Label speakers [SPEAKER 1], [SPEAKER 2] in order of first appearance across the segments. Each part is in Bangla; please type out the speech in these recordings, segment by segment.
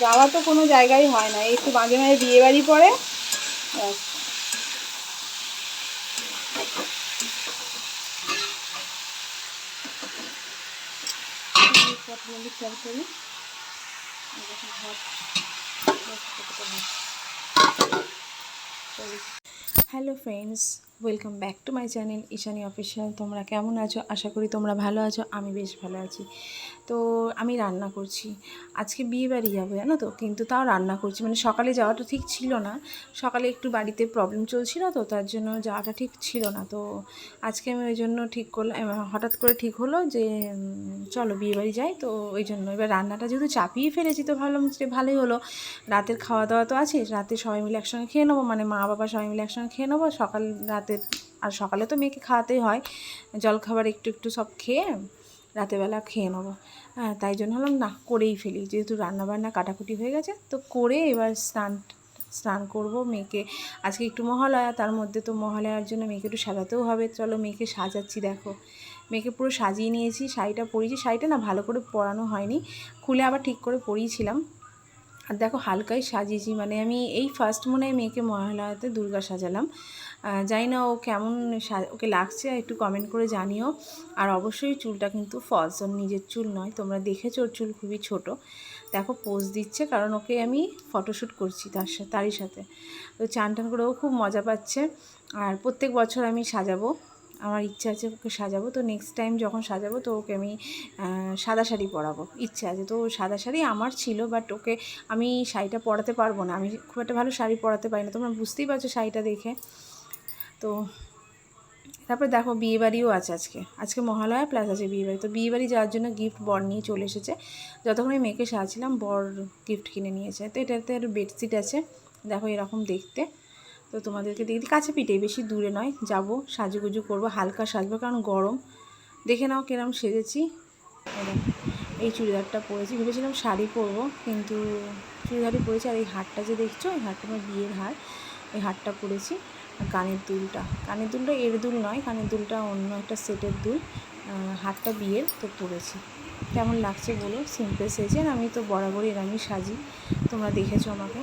[SPEAKER 1] যাওয়া তো কোনো জায়গায় হয় না একটু মাঝে মাঝে বিয়ে বাড়ি পড়ে hello friends welcome back to my channel Ishani official তোমরা কেমন আছো? আশা করি তোমরা ভালো আছো, আমি বেশ ভালো আছি। তো আমি রান্না করছি। আজকে বিয়ে বাড়ি যাব, জানো তো? কিন্তু তাও রান্না করছি। মানে সকালে যাওয়াটা ঠিক ছিল না। সকালে একটু বাড়িতে প্রবলেম চলছিল তো, তার জন্য যাওয়াটা ঠিক ছিল না। তো আজকে আমি ওই জন্য ঠিক করলাম হঠাৎ করে ঠিক হলো যে চলো বিয়ে বাড়ি যাই। তো ওই জন্য এবার রান্নাটা যেহেতু চাপিয়ে ফেলেছি তো ভাবলাম যে ভালোই হলো। রাতের খাওয়া দাওয়া তো আছে রাতে সবাই মিলে একসঙ্গে খেয়ে নেব। মানে মা বাবা সবাই মিলে একসঙ্গে খেয়ে নেব। সকাল রাতে আর সকালে তো মেয়েকে খাওয়াতেই হয়। জলখাবার একটু একটু সব খেয়ে রাতেরবেলা খেয়ে নেব। হ্যাঁ তাই জন্য হলাম না, করেই ফেলি। যেহেতু রান্নাবান্না কাটাকুটি হয়ে গেছে, তো করে এবার স্নান স্নান করব মেয়েকে। আজকে একটু মহালয়া, তার মধ্যে তো মহালয়ার জন্য মেয়েকে একটু সাজাতেও হবে। চলো মেয়েকে সাজাচ্ছি, দেখো। মেয়েকে পুরো সাজিয়ে নিয়েছি, শাড়িটা পরিয়েছি। শাড়িটা না ভালো করে পরানো হয়নি। খুলে আবার ঠিক করে পরিয়েছিলাম। আর দেখো হালকাই সাজিয়েছি মানে আমি এই ফার্স্ট মনে হয় মেয়েকে মহালয়াতে দুর্গা সাজালাম। জানি না ও কেমন ওকে লাগছে, একটু কমেন্ট করে জানিও। আর অবশ্যই চুলটা কিন্তু ফলস ওর নিজের চুল নয়, তোমরা দেখেছ ওর চুল খুবই ছোট। দেখো পোজ দিচ্ছে, কারণ ওকে আমি ফটোশ্যুট করছি তার সাথে তারই সাথে। তো চান টান করে ও খুব মজা পাচ্ছে। আর প্রত্যেক বছর আমি সাজাবো। আমার ইচ্ছা আছে ওকে সাজাবো। তো নেক্সট টাইম যখন সাজাবো, তো ওকে আমি সাদা শাড়ি পরাবো। ইচ্ছে আছে। তো সাদা শাড়ি আমার ছিল বাট ওকে আমি শাড়িটা পরাতে পারব না। আমি খুব একটা ভালো শাড়ি পরাতে পারি না। তোমরা বুঝতেই পারছ শাড়িটা দেখে। তো তারপরে দেখো বিয়েবাড়িও আছে আজকে। আজকে মহালয়া প্লাস আছে বিয়েবাড়ি। তো বিয়েবাড়ি যাওয়ার জন্য গিফট বর নিয়ে চলে এসেছে। যতক্ষণ আমি মেয়েকে সাজছিলাম বর গিফট কিনে নিয়েছে। তো এটাতে একটা বেডশিট আছে। দেখো এরকম দেখতে। তো তোমাদেরকে দেখি কাছে পিঠে, বেশি দূরে নয়, যাব, সাজুগুজু করব, হালকা সাজবো, কারণ গরম। দেখে নাও কিরম সেজেছি। এই চুড়িদারটা পরেছি, ভেবেছিলাম শাড়ি পরবো, কিন্তু চুড়িদারই পরেছি, আর এই হারটা যে দেখছ, এই হারটা আমার বিয়ের হার, এই হারটা পরেছি। আর কানের দুলটা কানের দুলটা এর দুল নয়, কানের দুলটা অন্য একটা সেটের দুল হারটা বিয়ের, তো পরেছি। কেমন লাগছে বলো? সিম্পল সেজেন আমি তো বরাবরই এরমই সাজি, তোমরা দেখেছ আমাকে।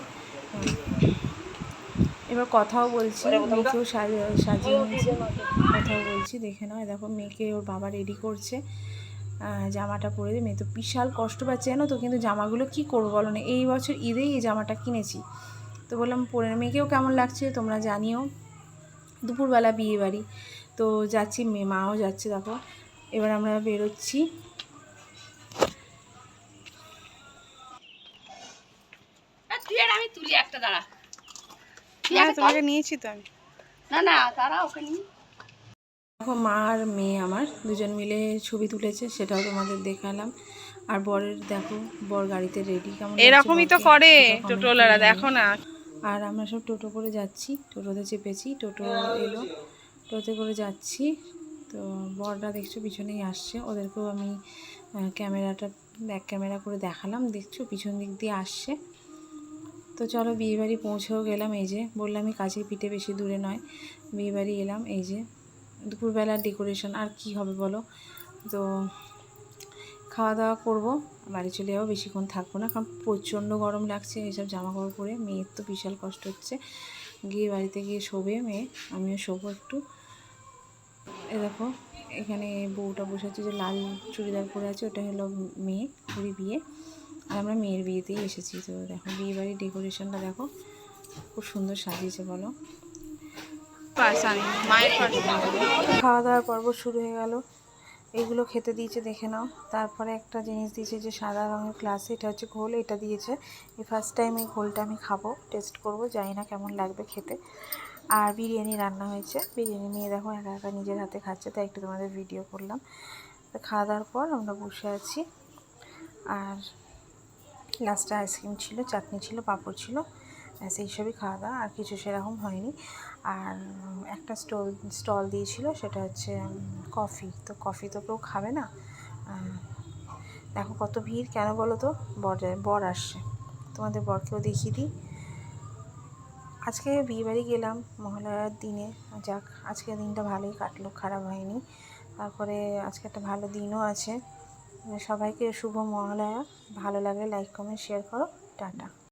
[SPEAKER 1] এবার কথাও বলছি মেয়েকেও সাজিয়ে নিয়েছি। কথাও বলছি দেখে নাও। এই দেখো মেয়েকে ওর বাবা রেডি করছে। জামাটা পরে দিয়ে মেয়ে তো বিশাল কষ্ট পাচ্ছে জানো তো? কিন্তু জামাগুলো কি করব বলো না? এই বছর ঈদেই এই জামাটা কিনেছি। তো বললাম পরে মেয়েকেও কেমন লাগছে? তোমরা জানিও। দুপুরবেলা বিয়ে বাড়ি তো যাচ্ছি মেয়ে মাও যাচ্ছে দেখো। এবার আমরা বেরোচ্ছি।
[SPEAKER 2] তুই আর আমি তুলি একটা দাঁড়া।
[SPEAKER 1] হ্যাঁ তোমাকে নিয়েছি তো আমি।
[SPEAKER 2] না না ওকে নিয়ে
[SPEAKER 1] দেখো মা আর মেয়ে আমার দুজন মিলে ছবি তুলেছে সেটাও তোমাদের দেখালাম। আর বরের দেখো বর গাড়িতে রেডি কেমন
[SPEAKER 3] এরকমই তো করে টোটোলারা দেখো না।
[SPEAKER 1] আর আমরা সব টোটো করে যাচ্ছি টোটোতে চেপেছি টোটো এলো। টোটোতে করে যাচ্ছি তো বররা দেখছ পিছনেই আসছে। ওদেরকেও আমি ক্যামেরাটা ব্যাক ক্যামেরা করে দেখালাম দেখছ পিছন দিক দিয়ে আসছে। তো চলো বিয়েবাড়ি পৌঁছেও গেলাম এই যে বললাম বললামই কাছের পিঠে বেশি দূরে নয়। বিয়েবাড়ি এলাম এই যে, দুপুরবেলার ডেকোরেশন আর কি হবে বলো? তো খাওয়া দাওয়া করব, বাড়ি চলে যাব, বেশিক্ষণ থাকব না, কারণ প্রচণ্ড গরম লাগছে এইসব জামা কাপড় পরে, মেয়ের তো বিশাল কষ্ট হচ্ছে। গিয়ে বাড়িতে গিয়ে শোবে মেয়ে, আমিও শোবো একটু। এ দেখো, এখানে বউটা বসে আছে, যে লাল চুড়িদার পরে আছে, ওটা হলো মেয়ে ওরই বিয়ে। আর আমরা মেয়ের বিয়েতেই এসেছি তো দেখো বিয়ে বাড়ির ডেকোরেশনটা দেখো খুব সুন্দর সাজিয়েছে বলো। খাওয়া দাওয়ার পর্ব শুরু হয়ে গেল। এইগুলো খেতে দিয়েছে দেখে নাও। তারপরে একটা জিনিস দিয়েছে যে সাদা রঙের গ্লাসে এটা হচ্ছে ঘোল এটা দিয়েছে। এই ফার্স্ট টাইম এই ঘোলটা আমি খাব টেস্ট করব জানি না কেমন লাগবে খেতে। আর বিরিয়ানি রান্না হয়েছে। বিরিয়ানি নিয়ে দেখো একা একা নিজের হাতে খাচ্ছে তাই একটু তোমাদের ভিডিও করলাম। তো খাওয়া দাওয়ার পর আমরা বসে আছি। আর লাস্টে আইসক্রিম ছিল, চাটনি ছিল, পাঁপড় ছিল, ব্যাস এইসবই খাওয়া দাওয়া, আর কিছু সেরকম হয়নি। আর একটা স্টল স্টল দিয়েছিল, সেটা হচ্ছে কফি। তো কফি তো কেউ খাবে না। দেখো কত ভিড়, কেন বলো তো? বর বর আসছে। তোমাদের বরকেও দেখিয়ে দিই। আজকে বিয়েবাড়ি গেলাম, মহালয়ার দিনে। যাক আজকে দিনটা ভালোই কাটলো, খারাপ হয়নি। তারপরে আজকে একটা ভালো দিনও আছে। সবাইকে শুভ মহালয়া। ভালো লাগলে লাইক কমেন্ট শেয়ার করো। টাটা।